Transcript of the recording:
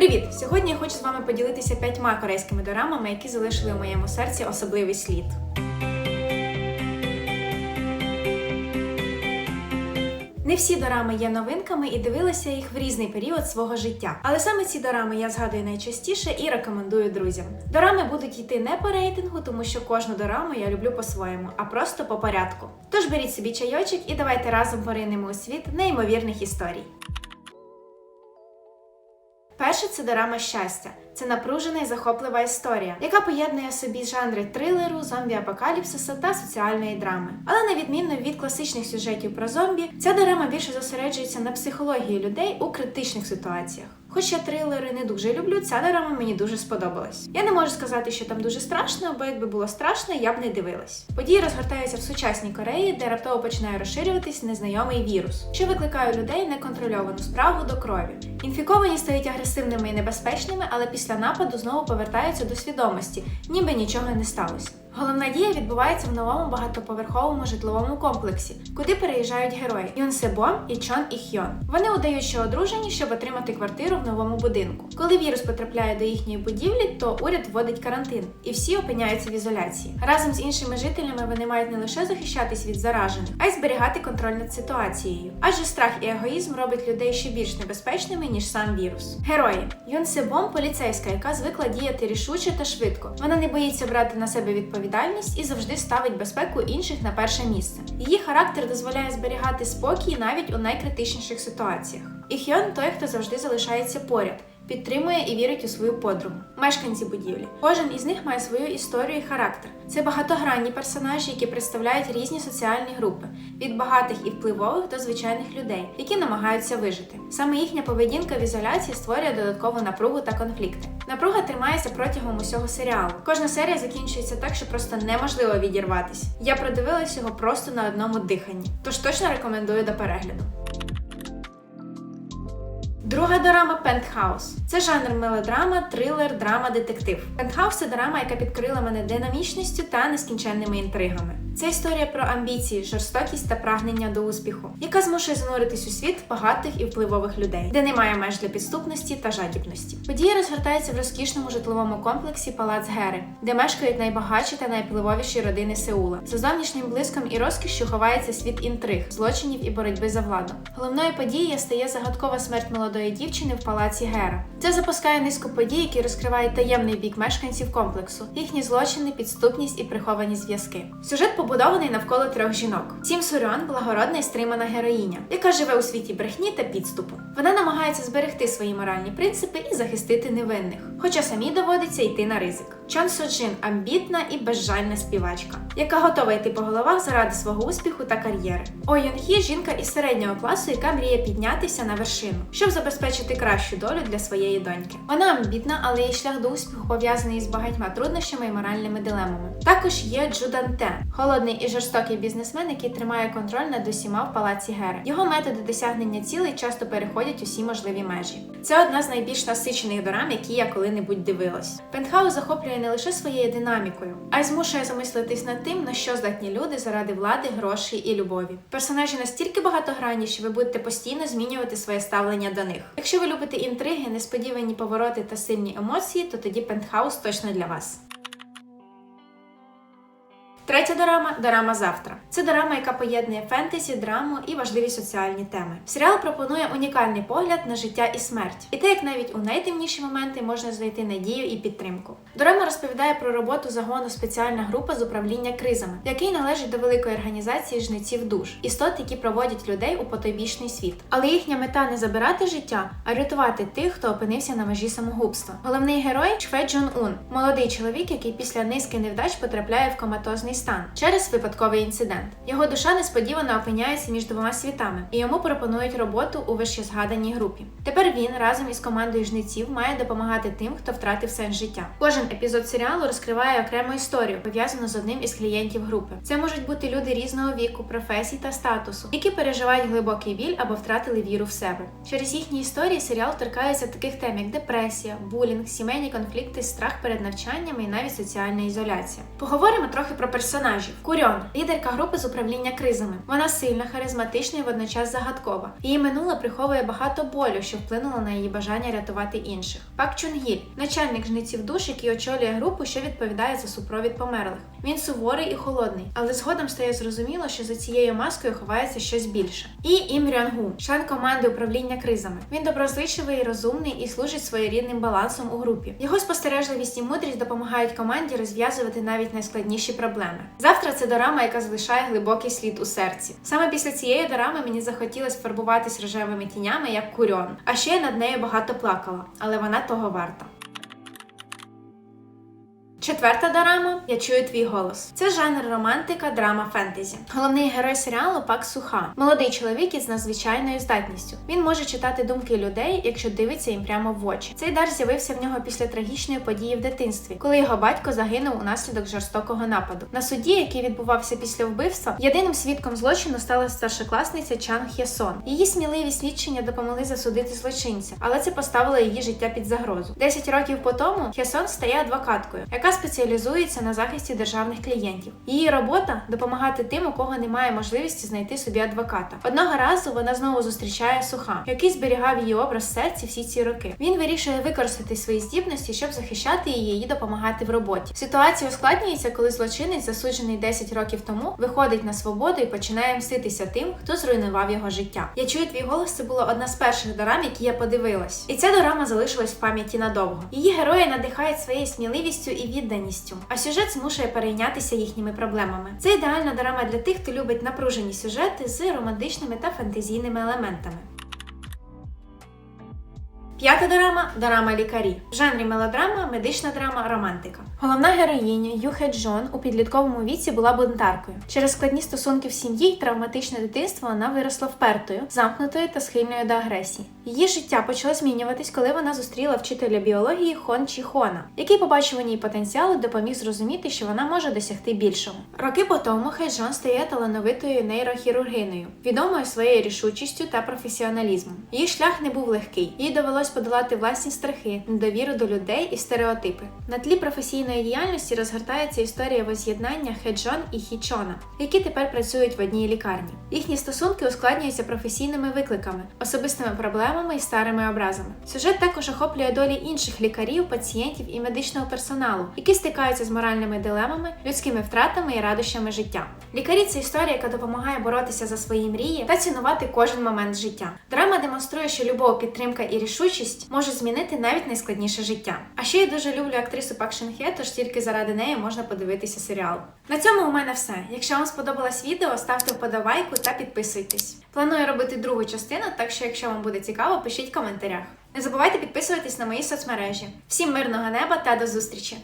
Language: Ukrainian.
Привіт! Сьогодні я хочу з вами поділитися п'ятьма корейськими дорамами, які залишили у моєму серці особливий слід. Не всі дорами є новинками і дивилася їх в різний період свого життя. Але саме ці дорами я згадую найчастіше і рекомендую друзям. Дорами будуть йти не по рейтингу, тому що кожну дораму я люблю по-своєму, а просто по порядку. Тож беріть собі чайочок і давайте разом поринемо у світ неймовірних історій. Це дорама щастя. Це напружена і захоплива історія, яка поєднує собі жанри трилеру, зомбі-апокаліпсиса та соціальної драми. Але на відміну від класичних сюжетів про зомбі, ця дорама більше зосереджується на психології людей у критичних ситуаціях. Хоч я трилери не дуже люблю, ця дорама мені дуже сподобалась. Я не можу сказати, що там дуже страшно, бо якби було страшно, я б не дивилась. Події розгортаються в сучасній Кореї, де раптово починає розширюватись незнайомий вірус, що викликає у людей неконтрольовану справу до крові. Інфіковані стають агресивними і небезпечними, але після нападу знову повертаються до свідомості, ніби нічого не сталося. Головна дія відбувається в новому багатоповерховому житловому комплексі, куди переїжджають герої Юн Себом і Чон Іхьйон. Вони удають, що одружені, щоб отримати квартиру в новому будинку. Коли вірус потрапляє до їхньої будівлі, то уряд вводить карантин, і всі опиняються в ізоляції. Разом з іншими жителями вони мають не лише захищатись від заражених, а й зберігати контроль над ситуацією. Адже страх і егоїзм робить людей ще більш небезпечними ніж сам вірус. Герої Юн Себом поліцейська, яка звикла діяти рішуче та швидко. Вона не боїться брати на себе відповідальність і завжди ставить безпеку інших на перше місце. Її характер дозволяє зберігати спокій навіть у найкритичніших ситуаціях. І Хьон той, хто завжди залишається поряд. Підтримує і вірить у свою подругу, мешканці будівлі. Кожен із них має свою історію і характер. Це багатогранні персонажі, які представляють різні соціальні групи від багатих і впливових до звичайних людей, які намагаються вижити. Саме їхня поведінка в ізоляції створює додаткову напругу та конфлікти. Напруга тримається протягом усього серіалу. Кожна серія закінчується так, що просто неможливо відірватися. Я продивилась його просто на одному диханні, тож точно рекомендую до перегляду. Друга дорама Пентхаус. Це жанр мелодрама, трилер, драма, детектив. Пентхаус це дорама, яка підкрила мене динамічністю та нескінченними інтригами. Це історія про амбіції, жорстокість та прагнення до успіху, яка змушує зануритись у світ багатих і впливових людей, де немає меж для підступності та жадібності. Події розгортаються в розкішному житловому комплексі Палац Гери, де мешкають найбагатші та найвпливовіші родини Сеула. За зовнішнім блиском і розкішшю ховається світ інтриг, злочинів і боротьби за владу. Головною подією стає загадкова смерть молодої дівчини в палаці Гера. Це запускає низку подій, які розкривають таємний бік мешканців комплексу, їхні злочини, підступність і приховані зв'язки. Сюжет побудований навколо трьох жінок. Сім Сурьон – благородна і стримана героїня, яка живе у світі брехні та підступу. Вона намагається зберегти свої моральні принципи і захистити невинних, хоча самі доводиться йти на ризик. Чон Соджин амбітна і безжальна співачка, яка готова йти по головах заради свого успіху та кар'єри. О Йон Хі – жінка із середнього класу, яка мріє піднятися на вершину, щоб забезпечити кращу долю для своєї доньки. Вона амбітна, але її шлях до успіху пов'язаний із багатьма труднощами і моральними дилемами. Також є Джудан Те, холодний і жорстокий бізнесмен, який тримає контроль над усіма в палаці Гери. Його методи досягнення цілей часто переходять усі можливі межі. Це одна з найбільш насичених дорам, які я коли-небудь дивилась. Пентхаус захоплює не лише своєю динамікою, а й змушує замислитись над тим, на що здатні люди заради влади, грошей і любові. Персонажі настільки багатогранні, що ви будете постійно змінювати своє ставлення до них. Якщо ви любите інтриги, несподівані повороти та сильні емоції, то тоді Пентхаус точно для вас. Третя дорама дорама завтра. Це дорама, яка поєднує фентезі, драму і важливі соціальні теми. Серіал пропонує унікальний погляд на життя і смерть, і те, як навіть у найтемніші моменти можна знайти надію і підтримку. Дорама розповідає про роботу загону спеціальна група з управління кризами, який належить до великої організації жнеців душ, істот, які проводять людей у потойбічний світ. Але їхня мета не забирати життя, а рятувати тих, хто опинився на межі самогубства. Головний герой Чфе Джун Ун, молодий чоловік, який після низки невдач потрапляє в коматозний стан через випадковий інцидент. Його душа несподівано опиняється між двома світами, і йому пропонують роботу у вищезгаданій групі. Тепер він разом із командою жнеців має допомагати тим, хто втратив сенс життя. Кожен епізод серіалу розкриває окрему історію, пов'язану з одним із клієнтів групи. Це можуть бути люди різного віку, професій та статусу, які переживають глибокий біль або втратили віру в себе. Через їхні історії серіал торкається таких тем, як депресія, булінг, сімейні конфлікти, страх перед навчаннями і навіть соціальна ізоляція. Поговоримо трохи про персонажів. Курьон лідерка групи з управління кризами. Вона сильна, харизматична і водночас загадкова. Її минуле приховує багато болю, що вплинуло на її бажання рятувати інших. Пак Чунгіль начальник жниців душ, який очолює групу, що відповідає за супровід померлих. Він суворий і холодний, але згодом стає зрозуміло, що за цією маскою ховається щось більше. І Ім Рянгу, член команди управління кризами. Він доброзичливий, розумний і служить своєрідним балансом у групі. Його спостережливість і мудрість допомагають команді розв'язувати навіть найскладніші проблеми. Завтра це дорама, яка залишає глибокий слід у серці. Саме після цієї дорами мені захотілося фарбуватись рожевими тінями, як курьон. А ще я над нею багато плакала, але вона того варта. Четверта дорама Я чую твій голос. Це жанр романтика, драма фентезі. Головний герой серіалу Пак Суха, молодий чоловік із надзвичайною здатністю. Він може читати думки людей, якщо дивиться їм прямо в очі. Цей дар з'явився в нього після трагічної події в дитинстві, коли його батько загинув унаслідок жорстокого нападу. На суді, який відбувався після вбивства, єдиним свідком злочину стала старшокласниця Чан Хєсон. Її сміливі свідчення допомогли засудити злочинця, але це поставило її життя під загрозу. Десять років по тому Хєсон стає адвокаткою, яка спеціалізується на захисті державних клієнтів. Її робота допомагати тим, у кого немає можливості знайти собі адвоката. Одного разу вона знову зустрічає суха, який зберігав її образ в серці всі ці роки. Він вирішує використати свої здібності, щоб захищати її і допомагати в роботі. Ситуація ускладнюється, коли злочинець, засуджений 10 років тому, виходить на свободу і починає мститися тим, хто зруйнував його життя. Я чую твій голос. Це було одна з перших дорам, які я подивилась. І ця дорама залишилась в пам'яті надовго. Її герої надихають своєю сміливістю і відданістю, а сюжет змушує перейнятися їхніми проблемами. Це ідеальна дорама для тих, хто любить напружені сюжети з романтичними та фантазійними елементами. П'ята дорама дорама лікарі. В жанрі мелодрама, медична драма, романтика. Головна героїня Юхе Джон у підлітковому віці була бунтаркою. Через складні стосунки в сім'ї й травматичне дитинство вона виросла впертою, замкнутою та схильною до агресії. Її життя почало змінюватись, коли вона зустріла вчителя біології Хон Чі Хона, який побачив у ній потенціал і допоміг зрозуміти, що вона може досягти більшого. Роки по тому Хей Джон стає талановитою нейрохірургинею, відомою своєю рішучістю та професіоналізмом. Її шлях не був легкий, їй довелось подолати власні страхи, недовіру до людей і стереотипи. На тлі професійної діяльності розгортається історія воз'єднання Хеджон і Хічона, які тепер працюють в одній лікарні. Їхні стосунки ускладнюються професійними викликами, особистими проблемами і старими образами. Сюжет також охоплює долі інших лікарів, пацієнтів і медичного персоналу, які стикаються з моральними дилемами, людськими втратами і радощами життя. Лікарі це історія, яка допомагає боротися за свої мрії та цінувати кожен момент життя. Драма демонструє, що любов, підтримка і рішучість можуть змінити навіть найскладніше життя. А ще я дуже люблю актрису Пак Шин Хе, тож тільки заради неї можна подивитися серіал. На цьому у мене все. Якщо вам сподобалось відео, ставте вподобайку та підписуйтесь. Планую робити другу частину, так що якщо вам буде цікаво, пишіть в коментарях. Не забувайте підписуватись на мої соцмережі. Всім мирного неба та до зустрічі!